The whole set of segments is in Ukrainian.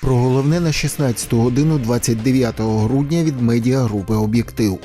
Про головне на 16 годину 29 грудня від медіагрупи Об'єктив.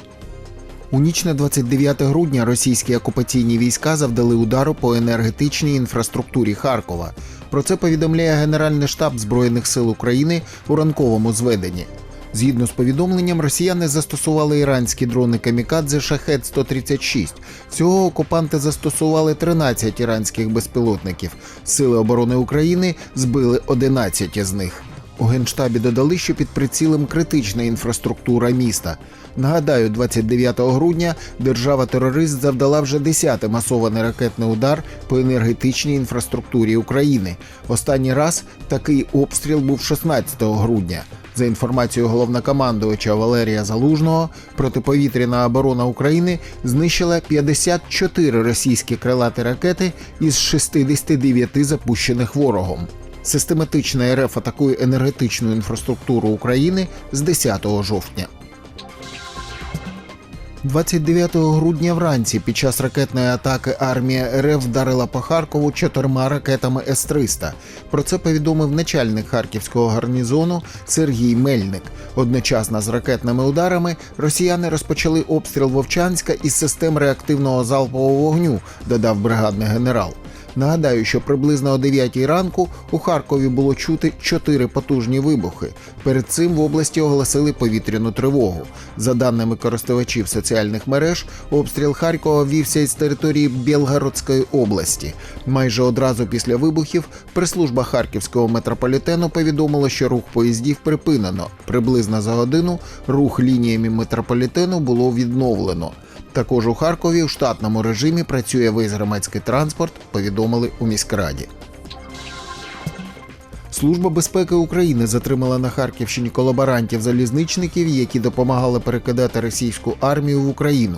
У ніч на 29 грудня російські окупаційні війська завдали удару по енергетичній інфраструктурі Харкова. Про це повідомляє Генеральний штаб Збройних сил України у ранковому зведенні. Згідно з повідомленням, росіяни застосували іранські дрони Камікадзе Шахет 136 Всього окупанти застосували 13 іранських безпілотників. Сили оборони України збили 11 із них. У генштабі додали, що під прицілом критична інфраструктура міста. Нагадаю, 29 грудня держава-терорист завдала вже 10-й масований ракетний удар по енергетичній інфраструктурі України. Останній раз такий обстріл був 16 грудня. За інформацією головнокомандувача Валерія Залужного, протиповітряна оборона України знищила 54 російські крилаті ракети із 69 запущених ворогом. Систематична РФ атакує енергетичну інфраструктуру України з 10 жовтня. 29 грудня вранці під час ракетної атаки армія РФ вдарила по Харкову чотирма ракетами С-300. Про це повідомив начальник харківського гарнізону Сергій Мельник. Одночасно з ракетними ударами росіяни розпочали обстріл Вовчанська із систем реактивного залпового вогню, додав бригадний генерал. Нагадаю, що приблизно о 9 ранку у Харкові було чути чотири потужні вибухи. Перед цим в області оголосили повітряну тривогу. За даними користувачів соціальних мереж, обстріл Харкова вівся із території Білгородської області. Майже одразу після вибухів прес-служба харківського метрополітену повідомила, що рух поїздів припинено. Приблизно за годину рух лініями метрополітену було відновлено. Також у Харкові у штатному режимі працює весь громадський транспорт, повідомили у міськраді. Служба безпеки України затримала на Харківщині колаборантів-залізничників, які допомагали перекидати російську армію в Україну.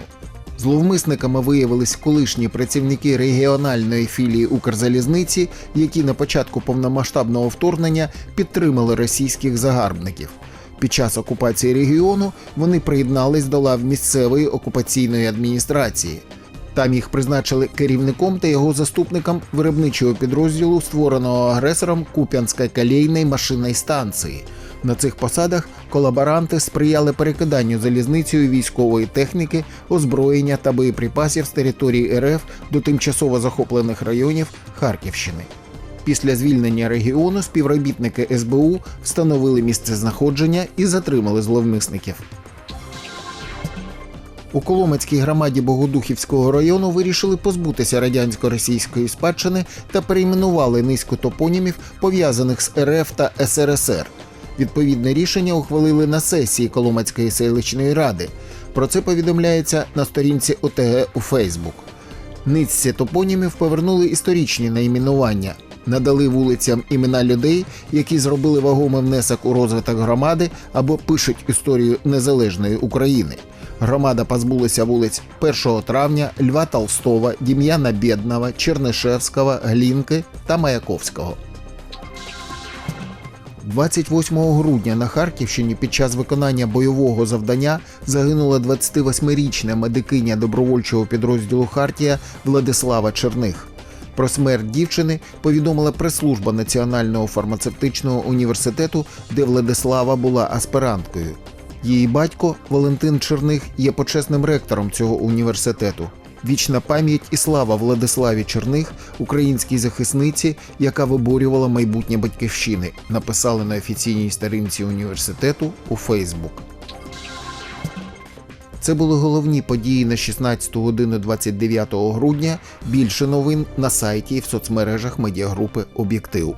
Зловмисниками виявились колишні працівники регіональної філії Укрзалізниці, які на початку повномасштабного вторгнення підтримали російських загарбників. Під час окупації регіону вони приєднались до лав місцевої окупаційної адміністрації. Там їх призначили керівником та його заступником виробничого підрозділу, створеного агресором Куп'янської колійної машинної станції. На цих посадах колаборанти сприяли перекиданню залізницею військової техніки, озброєння та боєприпасів з території РФ до тимчасово захоплених районів Харківщини. Після звільнення регіону співробітники СБУ встановили місце знаходження і затримали зловмисників. У Коломацькій громаді Богодухівського району вирішили позбутися радянсько-російської спадщини та перейменували низку топонімів, пов'язаних з РФ та СРСР. Відповідне рішення ухвалили на сесії Коломацької селищної ради. Про це повідомляється на сторінці ОТГ у Фейсбук. Низці топонімів повернули історичні найменування, надали вулицям імена людей, які зробили вагомий внесок у розвиток громади або пишуть історію незалежної України. Громада позбулася вулиць 1 травня, Льва Толстого, Дім'яна Бєднова, Чернишевського, Глінки та Маяковського. 28 грудня на Харківщині під час виконання бойового завдання загинула 28-річна медикиня добровольчого підрозділу Хартія Владислава Черних. Про смерть дівчини повідомила прес-служба Національного фармацевтичного університету, де Владислава була аспиранткою. Її батько Валентин Черних є почесним ректором цього університету. Вічна пам'ять і слава Владиславі Черних, українській захисниці, яка виборювала майбутнє батьківщини, написали на офіційній сторінці університету у Фейсбук. Це були головні події на 16 годину 29 грудня. Більше новин на сайті і в соцмережах медіагрупи Об'єктив.